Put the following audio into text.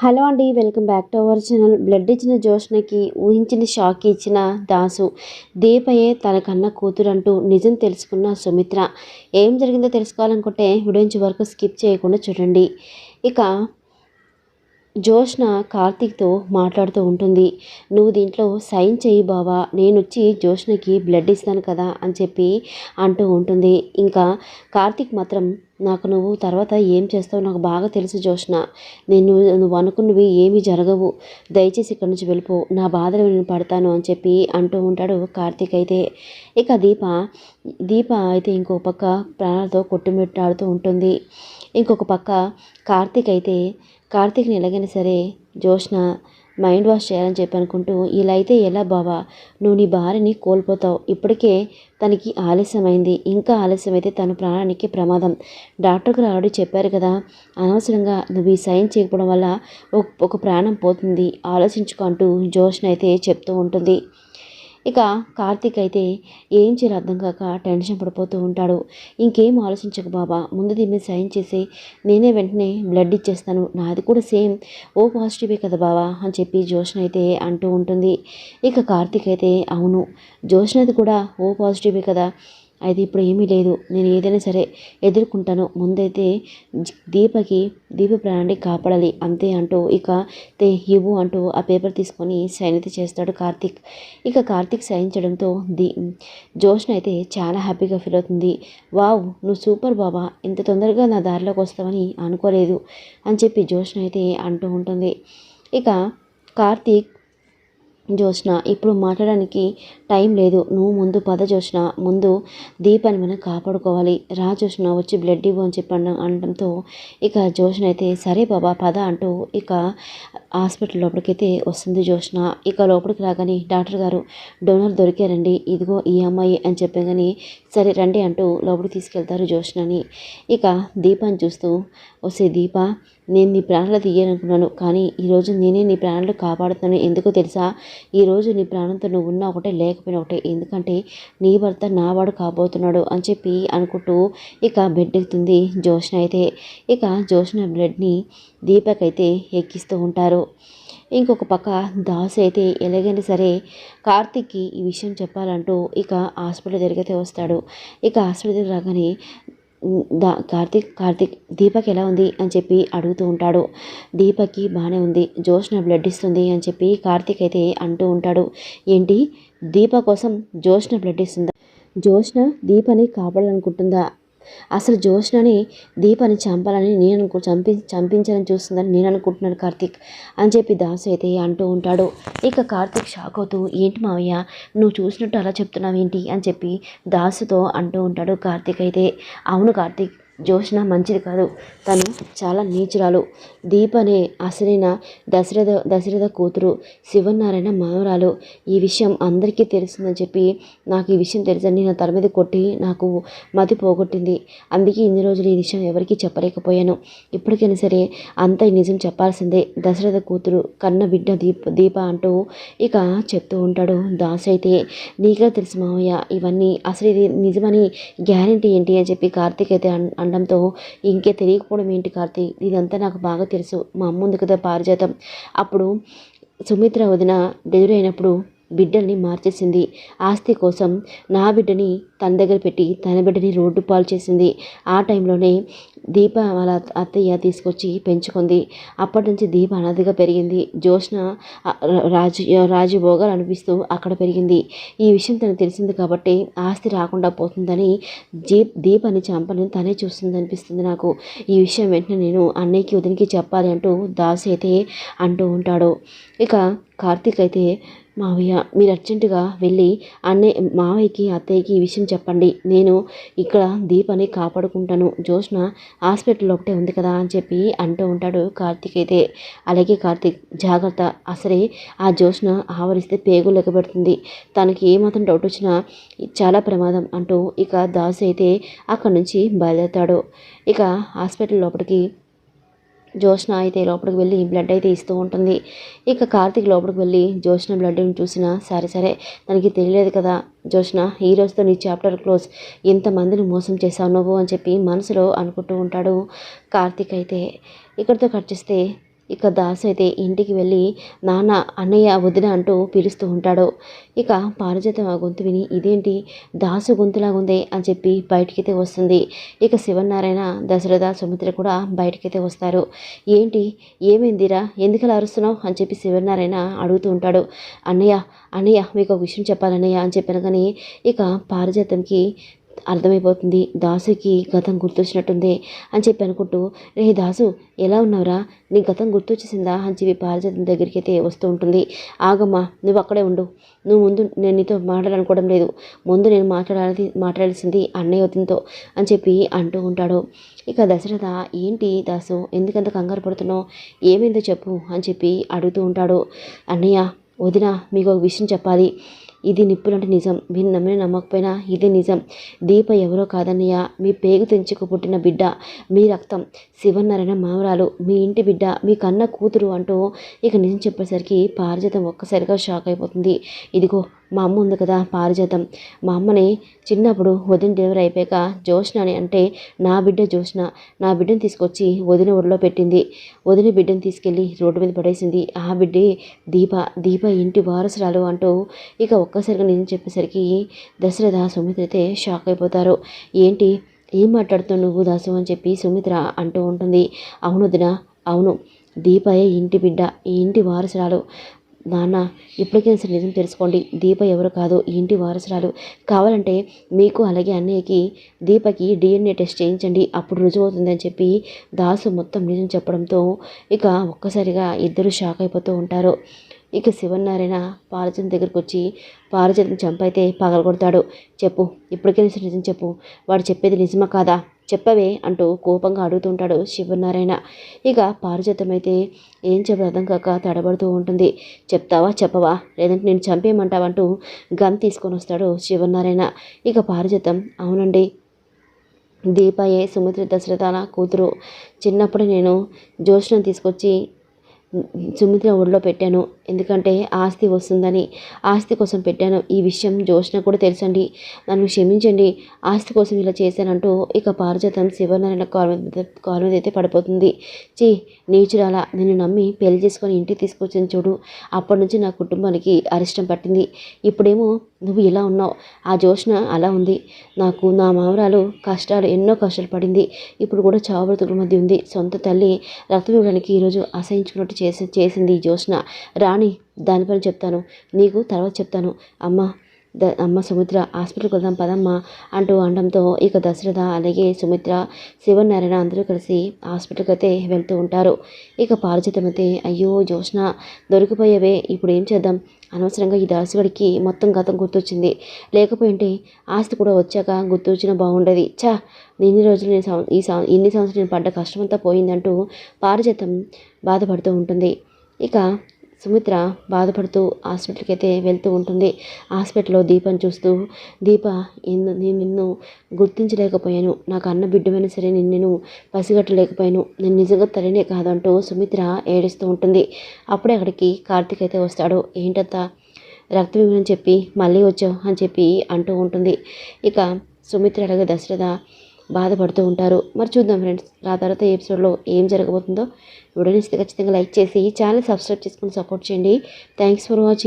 Hello అండి welcome back to our channel. Blood ఇచ్చిన జోష్నకి ఊహించిన షాక్ ఇచ్చిన దాసు. దీపయే తన కన్న కూతురు అంటూ నిజం తెలుసుకున్న సుమిత్ర. ఏం జరిగిందో తెలుసుకోవాలనుకుంటే వీడియో వరకు స్కిప్ చేయకుండా చూడండి. ఇక జోష్న కార్తీక్తో మాట్లాడుతూ ఉంటుంది. నువ్వు దీంట్లో సైన్ చేయి బావా నేను వచ్చి జోష్నకి బ్లడ్ ఇస్తాను కదా అని చెప్పి అంటూ ఉంటుంది. ఇంకా కార్తీక్ మాత్రం నాకు నువ్వు తర్వాత ఏం చేస్తావు నాకు బాగా తెలుసు జోష్న నేను నువ్వు అనుకున్నవి ఏమీ జరగవు. దయచేసి ఇక్కడి నుంచి వెళ్ళిపో. నా బాధలు నేను పడతాను అని చెప్పి అంటూ ఉంటాడు కార్తీక్ అయితే. ఇక దీప దీప అయితే ఇంకో పక్క ప్రాణాలతో కొట్టుమిట్టాడుతూ ఉంటుంది. ఇంకొక పక్క కార్తీక్ అయితే కార్తీక్ని ఎలాగైనా సరే జోష్న మైండ్ వాష్ చేయాలని చెప్పి అనుకుంటూ ఇలా అయితే ఎలా బావా? నువ్వు నీ భార్యని కోల్పోతావు. ఇప్పటికే తనకి ఆలస్యమైంది. ఇంకా ఆలస్యమైతే తన ప్రాణానికి ప్రమాదం. డాక్టర్ గారు ఆల్రెడీ చెప్పారు కదా అనవసరంగా నువ్వు ఈ సైన్ చేయకపోవడం వల్ల ఒక ప్రాణం పోతుంది. ఆలోచించుకో అంటూ జోష్న అయితే చెప్తూ ఉంటుంది. ఇక కార్తీక్ అయితే ఏం చేయాలి అర్థం కాక టెన్షన్ పడిపోతూ ఉంటాడు. ఇంకేం ఆలోచించక బాబా ముందు దీన్ని సైన్ చేసి నేనే వెంటనే బ్లడ్ ఇచ్చేస్తాను. నాది కూడా సేమ్. ఓ పాజిటివే కదా బావా అని చెప్పి జోష్న అయితే అంటూ ఉంటుంది. ఇక కార్తీక్ అయితే అవును జోష్నది కూడా ఓ పాజిటివే కదా. అయితే ఇప్పుడు ఏమీ లేదు. నేను ఏదైనా సరే ఎదుర్కొంటాను. ముందైతే దీపకి దీప ప్రాణాన్ని కాపాడాలి. అంతే అంటూ ఇక తే ఇవ్వు అంటూ ఆ పేపర్ తీసుకొని సైన్ అయితే చేస్తాడు కార్తీక్. ఇక కార్తీక్ సైన్ చేయడంతో దీ జోష్న అయితే చాలా హ్యాపీగా ఫీల్ అవుతుంది. వావ్ నువ్వు సూపర్ బాబా. ఇంత తొందరగా నా దారిలోకి వస్తావని అనుకోలేదు అని చెప్పి జోష్న అయితే అంటూ ఉంటుంది. ఇక కార్తీక్ జోష్న ఇప్పుడు మాట్లాడడానికి టైం లేదు. నువ్వు ముందు పద జోష్న ముందు దీపాన్ని మనం కాపాడుకోవాలి. రా జోష్న వచ్చి బ్లడ్ ఇవ్వు అని చెప్పి అనడంతో ఇక జోష్న అయితే సరే బాబా పద అంటూ ఇక హాస్పిటల్ లోపలికైతే వస్తుంది జోష్న ఇక లోపలికి రాగానే డాక్టర్ గారు డోనర్ దొరికారండి. ఇదిగో ఈ అమ్మాయి అని చెప్పగానే సరే రండి అంటూ లోపలికి తీసుకెళ్తారు జోష్నని ఇక దీపాన్ని చూస్తూ వస్తే దీప నేను నీ ప్రాణాలు తీయాలనుకున్నాను కానీ ఈరోజు నేనే నీ ప్రాణాలు కాపాడుతాను ఎందుకో తెలుసా? ఈరోజు నీ ప్రాణంతో నువ్వు ఉన్న ఒకటే లేకపోయినా ఒకటే. ఎందుకంటే నీ భర్త నావాడు కాబోతున్నాడు అని చెప్పి అనుకుంటూ ఇక బెడ్ ఎక్కుతుంది జోష్న అయితే. ఇక జోష్న బ్లడ్ని దీపక్ అయితే ఎక్కిస్తూ ఉంటారు. ఇంకొక పక్క దాసు అయితే ఎలాగైనా సరే కార్తిక్కి ఈ విషయం చెప్పాలంటూ ఇక హాస్పిటల్ దగ్గరికి వస్తాడు. ఇక హాస్పిటల్ దగ్గర రాగానే దా కార్తిక్ కార్తిక్ దీపక్ ఎలా ఉంది? అని చెప్పి అడుగుతూ ఉంటాడు. దీపక్కి బాగానే ఉంది జోష్న బ్లడ్ ఇస్తుంది అని చెప్పి కార్తిక్ అయితే అంటూ ఉంటాడు. ఏంటి? దీప కోసం జోష్న బ్లడ్ ఇస్తుందా జోష్న దీపని కాపాడాలనుకుంటుందా? అసలు జ్యోష్నని దీపాన్ని చంపాలని నేను అనుకు చంపి చంపించాలని చూస్తుందని నేను అనుకుంటున్నాను కార్తీక్ అని చెప్పి దాసు అయితే అంటూ ఉంటాడు. ఇక కార్తీక్ షాక్ అవుతూ ఏంటి మావయ్య నువ్వు చూసినట్టు అలా చెప్తున్నావు ఏంటి అని చెప్పి దాసుతో అంటూ ఉంటాడు కార్తీక్ అయితే. అవును కార్తీక్ జోష్న మంచిది కాదు. తను చాలా నీచురాలు. దీపనే అసలైన దశరథ దశరథ కూతురు శివనారాయణ మనవరాలు ఈ విషయం అందరికీ తెలుస్తుందని చెప్పి నాకు ఈ విషయం తెలుసని నా తల మీద కొట్టి నాకు మతి పోగొట్టింది. అందుకే ఇన్ని రోజులు ఈ విషయం ఎవరికీ చెప్పలేకపోయాను. ఇప్పటికైనా సరే అంత నిజం చెప్పాల్సిందే. దశరథ కూతురు కన్న బిడ్డ దీప దీప అంటూ ఇక చెప్తూ ఉంటాడు దాస్ అయితే. నీకే తెలుసు మామయ్య ఇవన్నీ అసలు ఇది నిజమని గ్యారంటీ ఏంటి అని చెప్పి కార్తీక్ అయితే అనడంతో ఇంకే తెలియకపోవడం ఏంటి కార్తీక్? ఇదంతా నాకు బాగా తెలుసు. మా అమ్మ ఉంది కదా పారిజాతం. అప్పుడు సుమిత్ర వదిన డెలివరీ అయినప్పుడు బిడ్డల్ని మార్చేసింది. ఆస్తి కోసం నా బిడ్డని తన దగ్గర పెట్టి తన బిడ్డని రోడ్డు పాలు చేసింది. ఆ టైంలోనే దీప వాళ్ళ అత్తయ్య తీసుకొచ్చి పెంచుకుంది. అప్పటి నుంచి దీప అనదిగా పెరిగింది. జోష్న రాజు రాజుభోగాలు అనిపిస్తూ అక్కడ పెరిగింది. ఈ విషయం తనకు తెలిసింది కాబట్టి ఆస్తి రాకుండా పోతుందని జీప్ దీపాన్ని చంపని తనే చూస్తుంది అనిపిస్తుంది నాకు. ఈ విషయం వెంటనే నేను అన్నయ్యకి వదినికి చెప్పాలి అంటూ దాస్ అయితే అంటూ ఉంటాడు. ఇక కార్తీక్ అయితే మావయ్య మీరు అర్జెంటుగా వెళ్ళి అన్నయ్య మావయ్యకి అత్తయ్యకి ఈ విషయం చెప్పండి. నేను ఇక్కడ దీపని కాపాడుకుంటాను. జోష్న హాస్పిటల్ ఒకటే ఉంది కదా అని చెప్పి అంటూ ఉంటాడు కార్తీక్ అయితే. అలాగే కార్తీక్ జాగ్రత్త. అసలే ఆ జోష్న ఆవరిస్తే పేగు లెక్కబెడుతుంది తనకి ఏమాత్రం డౌట్ వచ్చినా చాలా ప్రమాదం అంటూ ఇక దాసు అయితే అక్కడి నుంచి బయలుదేరతాడు. ఇక హాస్పిటల్ లోపలికి జోష్న అయితే లోపలికి వెళ్ళి బ్లడ్ అయితే ఇస్తూ ఉంటుంది. ఇక కార్తీక్ లోపలికి వెళ్ళి జోష్న బ్లడ్ని చూసినా సరే సరే తనకి తెలియలేదు కదా. జోష్న ఈ రోజుతో నీ చాప్టర్ క్లోజ్ ఎంతమందిని మోసం చేశావు నువ్వు అని చెప్పి మనసులో అనుకుంటూ ఉంటాడు కార్తీక్ అయితే. ఇక్కడితో కట్ చేస్తే ఇక దాసు అయితే ఇంటికి వెళ్ళి నాన్న అన్నయ్య వదిన అంటూ పిలుస్తూ ఉంటాడు. ఇక పారిజాతం ఆ గొంతు విని ఇదేంటి? దాసు గొంతులాగుందే అని చెప్పి బయటికైతే వస్తుంది. ఇక శివనారాయణ దశరథ సుమిత్ర కూడా బయటకైతే వస్తారు. ఏంటి? ఏమైందిరా? ఎందుకలా అరుస్తున్నావు? అని చెప్పి శివనారాయణ అడుగుతూ ఉంటాడు. అన్నయ్య అన్నయ్య మీకు ఒక విషయం చెప్పాలన్నయ్య అని చెప్పాను కానీ ఇక పారిజాతంకి అర్థమైపోతుంది. దాసుకి గతం గుర్తొచ్చినట్టుంది అని చెప్పి అనుకుంటూ రే దాసు ఎలా ఉన్నావురా? నీ గతం గుర్తొచ్చేసిందా? అని చెప్పి పారిజాతం దగ్గరికి అయితే వస్తూ ఉంటుంది. ఆగమ్మా నువ్వు అక్కడే ఉండు. నువ్వు ముందు నేను నీతో మాట్లాడాలనుకోవడం లేదు. ముందు నేను మాట్లాడాలి మాట్లాడాల్సింది అన్నయ్య అని చెప్పి అంటూ ఉంటాడు. ఇక దశరథ ఏంటి దాసు ఎందుకంత కంగారు పడుతున్నావు? ఏమైందో చెప్పు అని చెప్పి అడుగుతూ ఉంటాడు. అన్నయ్య వదిన మీకు ఒక విషయం చెప్పాలి. ఇది నిప్పులంటే నిజం. మీరు నమ్మిన నమ్మకపోయినా ఇది నిజం. దీప ఎవరో కాదన్నయ్య. మీ పేగు తెంచుకు పుట్టిన బిడ్డ. మీ రక్తం శివనారాయణ మామరాలు. మీ ఇంటి బిడ్డ. మీ కన్న కూతురు అంటూ ఇక నిజం చెప్పేసరికి పారిజాతం ఒక్కసారిగా షాక్ అయిపోతుంది. ఇదిగో మా అమ్మ ఉంది కదా పారిజాతం. మా అమ్మని చిన్నప్పుడు వదిన డెలివరీ అయిపోయాక జోష్న అని అంటే నా బిడ్డ జోష్న నా బిడ్డను తీసుకొచ్చి వదిన ఒడిలో పెట్టింది. వదిన బిడ్డను తీసుకెళ్ళి రోడ్డు మీద పడేసింది. ఆ బిడ్డే దీప దీప ఇంటి వారసురాలు అంటూ ఇక ఒక్కసారిగా నిజం చెప్పేసరికి దశరథ సుమిత్ర అయితే షాక్ అయిపోతారు. ఏంటి? ఏం మాట్లాడుతావు నువ్వు దాసు? అని చెప్పి సుమిత్ర అంటూ ఉంటుంది. అవును వదిన అవును. దీపయే ఇంటి బిడ్డ ఈ ఇంటి వారసురాలు. నాన్న ఇప్పటికైనా సరే నిజం తెలుసుకోండి. దీప ఎవరు కాదు ఈ ఇంటి వారసురాలు. కావాలంటే మీకు అలాగే అన్నయ్యకి దీపకి డిఎన్ఏ టెస్ట్ చేయించండి. అప్పుడు రుజువవుతుందని చెప్పి దాసు మొత్తం నిజం చెప్పడంతో ఇక ఒక్కసారిగా ఇద్దరు షాక్ అయిపోతూ ఉంటారు. ఇక శివనారాయణ పారిజాతం దగ్గరికి వచ్చి పారిజాతం చంపైతే పగలగొడతాడు చెప్పు ఇప్పటికైనా నిజం చెప్పు వాడు చెప్పేది నిజమా కాదా? చెప్పవే అంటూ కోపంగా అడుగుతుంటాడు శివనారాయణ ఇక పారిజాతం అయితే ఏం చెప్పదు అర్థం కాక తడబడుతూ ఉంటుంది. చెప్తావా చెప్పవా? లేదంటే నేను చంపేయమంటావంటూ గన్ తీసుకొని వస్తాడు శివనారాయణ ఇక పారిజాతం అవునండి. దీపాయే సుమిత్ర దశరథ కూతురు. చిన్నప్పుడు నేను జోష్ను తీసుకొచ్చి సుమిత్ర ఒడిలో పెట్టాను. ఎందుకంటే ఆస్తి వస్తుందని ఆస్తి కోసం పెట్టాను. ఈ విషయం జోష్న కూడా తెలుసండి. నన్ను క్షమించండి. ఆస్తి కోసం ఇలా చేశానంటూ ఇక పారిజాతం శివనారాయణ కాలు మీద కాలు మీద అయితే పడిపోతుంది. చీ నీచురాల నిన్ను నమ్మి పెళ్ళి చేసుకొని ఇంటికి తీసుకొచ్చిన చూడు. అప్పటి నుంచి నా కుటుంబానికి అరిష్టం పట్టింది. ఇప్పుడేమో నువ్వు ఇలా ఉన్నావు. ఆ జోష్న అలా ఉంది. నాకు నా మామరాలు కష్టాలు ఎన్నో కష్టాలు పడింది. ఇప్పుడు కూడా చావుబ్రతుకుల మధ్య ఉంది. సొంత తల్లి రక్తం ఇవ్వడానికి ఈరోజు అసహించుకున్నట్టు చేసి చేసింది ఈ జోష్న రాణి దానిపైన చెప్తాను. నీకు తర్వాత చెప్తాను. అమ్మ ద అమ్మ సుమిత్ర హాస్పిటల్కి వెళ్దాం పదమ్మా అంటూ అనడంతో ఇక దశరథ అలాగే సుమిత్ర శివనారాయణ అందరూ కలిసి హాస్పిటల్కి అయితే వెళ్తూ ఉంటారు. ఇక పారిజితం అయ్యో జోష్న దొరికిపోయేవే ఇప్పుడు ఏం చేద్దాం? అనవసరంగా ఈ దాసుగడికి మొత్తం గతం గుర్తొచ్చింది. లేకపోయింటే ఆస్తి కూడా వచ్చాక గుర్తొచ్చినా బాగుండేది. చా ఇన్ని రోజులు నేను ఈ ఇన్ని సంవత్సరాలు నేను పడ్డ కష్టమంతా పోయిందంటూ పారిజాతం బాధపడుతూ ఉంటుంది. ఇక సుమిత్ర బాధపడుతూ హాస్పిటల్కి అయితే వెళ్తూ ఉంటుంది. హాస్పిటల్లో దీపం చూస్తూ దీప నేను నిన్ను గుర్తించలేకపోయాను. నాకు అన్న బిడ్డమైనా సరే నేను నేను పసిగట్టలేకపోయాను. నేను నిజంగా తల్లినే కాదంటూ సుమిత్ర ఏడుస్తూ ఉంటుంది. అప్పుడే అక్కడికి కార్తీక్ అయితే వస్తాడు ఏంటంత రక్తవిమని చెప్పి మళ్ళీ వచ్చావు అని చెప్పి అంటూ ఉంటుంది. ఇక సుమిత్ర అలాగే దశరథ బాధపడుతూ ఉంటారు. మరి చూద్దాం ఫ్రెండ్స్ ఆ తర్వాత ఎపిసోడ్లో ఏం జరగబోతుందో. వీడియోని ఖచ్చితంగా లైక్ చేసి ఛానల్ సబ్స్క్రైబ్ చేసుకుని సపోర్ట్ చేయండి. Thanks for watching